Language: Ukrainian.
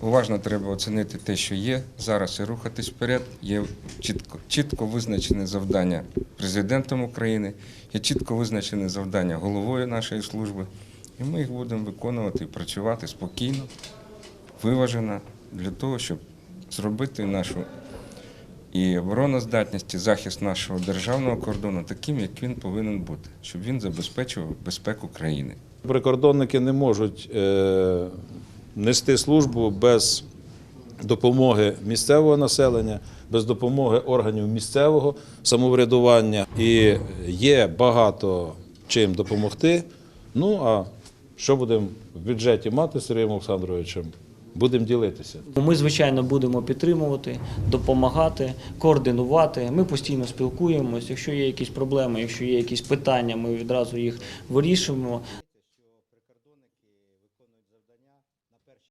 Уважно треба оцінити те, що є зараз, і рухатись вперед. Є чітко, чітко визначені завдання президентом України, є чітко визначені завдання головою нашої служби. І ми їх будемо виконувати і працювати спокійно, виважено для того, щоб зробити нашу і обороноздатність, і захист нашого державного кордону таким, як він повинен бути, щоб він забезпечував безпеку країни. Прикордонники не можуть е, нести службу без допомоги місцевого населення, без допомоги органів місцевого самоврядування. І є багато чим допомогти. Ну а що будемо в бюджеті мати з Сергієм Олександровичем? Будемо ділитися. Ми, звичайно, будемо підтримувати, допомагати, координувати. Ми постійно спілкуємось. Якщо є якісь проблеми, якщо є якісь питання, ми відразу їх вирішуємо завдання на перші.